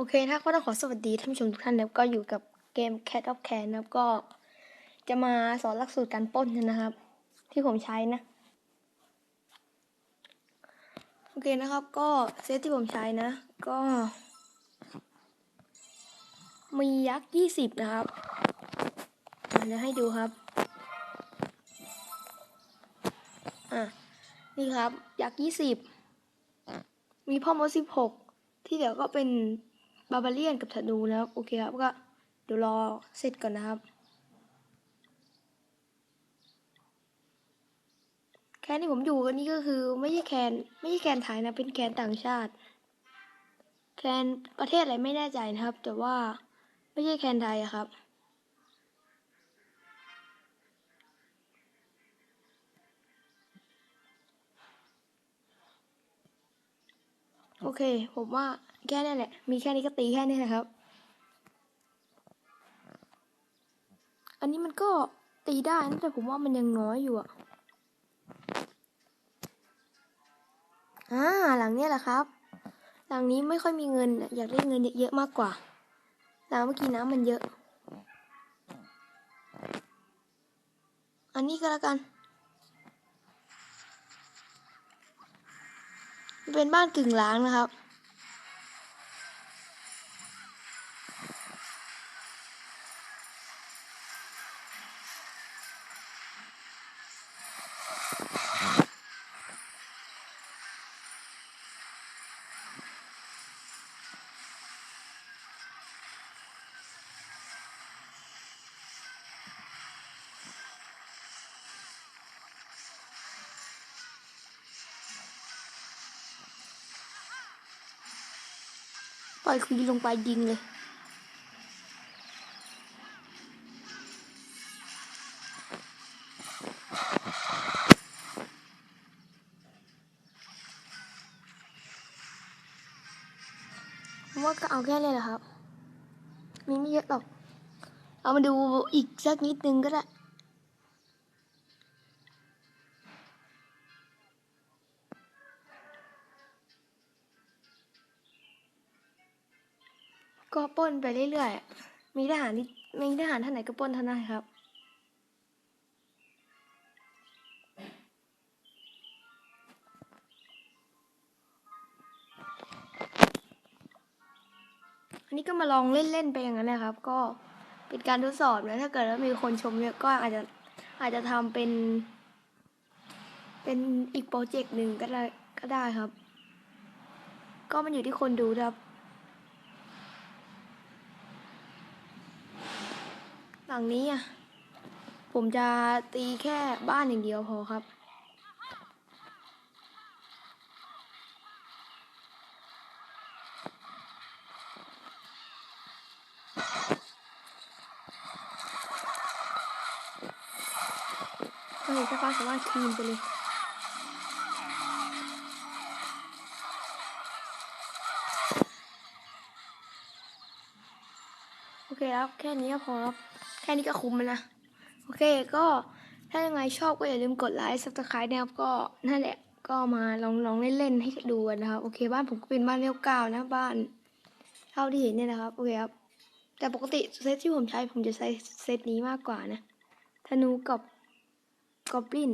โอเคนะครับก็ต้องขอสวัสดีท่านผู้ชมทุกท่านนะครับก็อยู่กับเกม Cat of Can นะครับก็จะมาสอนหลักสูตรการป้นนะครับ ที่ผมใช้นะ โอเคนะครับก็เซตที่ผมใช้นะ ก็ มียักษ์ยี่สิบนะครับอะเดี๋ยวให้ดูครับอะนี่ครับ ยักษ์ยี่สิบมีพ่อมดสิบหกที่เหลือก็เป็น บาบาเลียนกับธนูนะครับโอเคครับก็เดี๋ยวรอเสร็จก่อนนะครับ แคนที่ผมอยู่กันนี่ก็คือไม่ใช่แคนไม่ใช่แคนไทยนะเป็นแคนต่างชาติ แคนประเทศอะไรไม่แน่ใจนะครับ แต่ว่าไม่ใช่แคนไทยครับ โอเค ผมว่าแค่นี้แหละ มีแค่นี้ก็ตีแค่นี้แหละครับ อันนี้มันก็ตีได้นะแต่ผมว่ามันยังน้อยอยู่อะอ่าหลังเนี้ยแหละครับ หลังนี้ไม่ค่อยมีเงินอะอยากได้เงินเยอะๆมากกว่าหลังเมื่อกี้น้ำมันเยอะ อันนี้ก็แล้วกัน เป็นบ้านกึ่งล้างนะครับ ล่อยคุยลงไปยิงเลยว่าก็เอาแค่นี้แหละครับ มีไม่เยอะหรอก เอามาดูอีกสักนิดนึงก็ได้ ก็ปล้นไปเรื่อยๆ มีทหารที่มีทหารท่านไหนก็ปล้นท่านนั้นครับ อันนี้ก็มาลองเล่นๆไปอย่างนั้นนะครับ ก็เป็นการทดสอบนะ ถ้าเกิดว่ามีคนชมเยอะก็อาจจะอาจจะทำเป็น เป็นอีกโปรเจกต์หนึ่งก็ได้ก็ได้ครับ ก็มันอยู่ที่คนดูครับ หลังนี้อะ ผมจะตีแค่บ้านอย่างเดียวพอครับเห็นแค่ควาสามารถคลีนไปเลยโอเคครับ แค่นี้ก็พอครับ ค่นี้ก็คุ้มแล้วนะ โอเคก็ถ้ายังไงชอบก็อย่าลืมกดไลค์ซับสไครต์นะครับก็นั่นแหละก็มาลองลองเล่นๆให้ดูกันนะครับ โอเค บ้านผมก็เป็นบ้านเลี้ยวก้านะบ้านเท่าที่เห็นเนี่ยนะครับโอเคครับแต่ปกติเซตที่ผมใช้ผมจะใช้เซตนี้มากกว่านะธนูกับกอบลิน